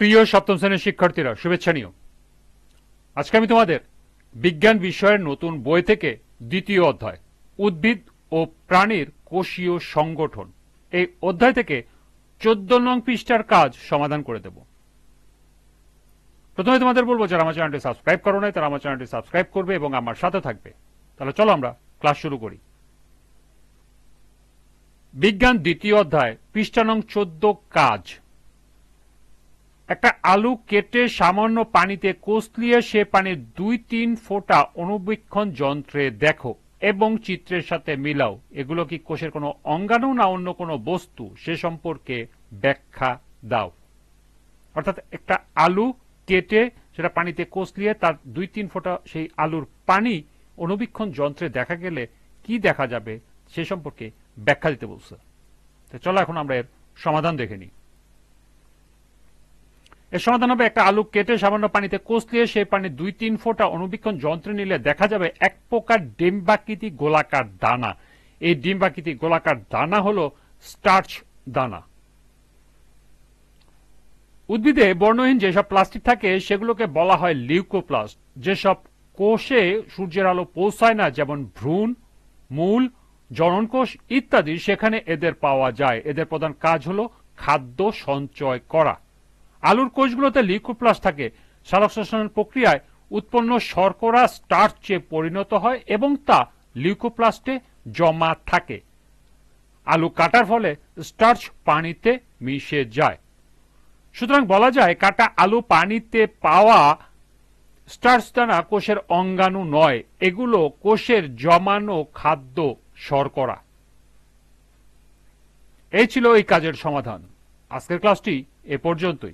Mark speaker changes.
Speaker 1: প্রিয় সপ্তম শ্রেণির শিক্ষার্থীরা, শুভেচ্ছা নিও। আজকে আমি তোমাদের বিজ্ঞান বিষয়ের নতুন বই থেকে দ্বিতীয় অধ্যায়, উদ্ভিদ ও প্রাণীর কোষীয় সংগঠন, এই অধ্যায় থেকে চোদ্দ নং পৃষ্ঠার কাজ সমাধান করে দেব। প্রথমে তোমাদের বলব, যারা আমার চ্যানেলটি সাবস্ক্রাইব করো নাই, তারা আমার চ্যানেলটি সাবস্ক্রাইব করবে এবং আমার সাথে থাকবে। তাহলে চলো আমরা ক্লাস শুরু করি। বিজ্ঞান দ্বিতীয় অধ্যায়, পৃষ্ঠা নং চোদ্দ, কাজ। একটা আলু কেটে সামান্য পানিতে কষলিয়ে সে পানির দুই তিন ফোঁটা অনুবীক্ষণ যন্ত্রে দেখো এবং চিত্রের সাথে মিলাও। এগুলো কি কোষের কোনো অঙ্গাণু না অন্য কোনো বস্তু? সে সম্পর্কে ব্যাখ্যা দাও। অর্থাৎ একটা আলু কেটে সেটা পানিতে কষলিয়ে তার দুই তিন ফোঁটা সেই আলুর পানি অনুবীক্ষণ যন্ত্রে দেখা গেলে কি দেখা যাবে সে সম্পর্কে ব্যাখ্যা দিতে বলছে। চলো এখন আমরা এর সমাধান দেখে নিই। এর সমাধান হবে একটা আলু কেটে সামান্য পানিতে কষলিয়ে সেই পানি দুই তিন ফোঁটা অনুবীক্ষণ যন্ত্রে নিলে দেখা যাবে এক প্রকার ডিম্বাকৃতি গোলাকার দানা। এই ডিম্বাকৃতি গোলাকার দানা হলো স্টার্চ দানা। উদ্ভিদে বর্ণহীন যেসব প্লাস্টিক থাকে, সেগুলোকে বলা হয় লিউকোপ্লাস্ট যেসব কোষে সূর্যের আলো পৌঁছায় না, যেমন ভ্রূণ, মূল, জননকোষ ইত্যাদি, সেখানে এদের পাওয়া যায়। এদের প্রধান কাজ হলো খাদ্য সঞ্চয় করা। আলুর কোষগুলোতে লিউকোপ্লাস্ট থাকে। সালোকসংশ্লেষণ প্রক্রিয়ায় উৎপন্ন শর্করা স্টার্চে পরিণত হয় এবং তা লিউকোপ্লাস্টে জমা থাকে। আলু কাটার ফলে স্টার্চ পানিতে মিশে যায়। সুতরাং বলা যায়, কাটা আলু পানিতে পাওয়া স্টার্চ দানা কোষের অঙ্গাণু নয়, এগুলো কোষের জমানো খাদ্য শর্করা। এই ছিল এই কাজের সমাধান। আজকের ক্লাসটি এ পর্যন্তই।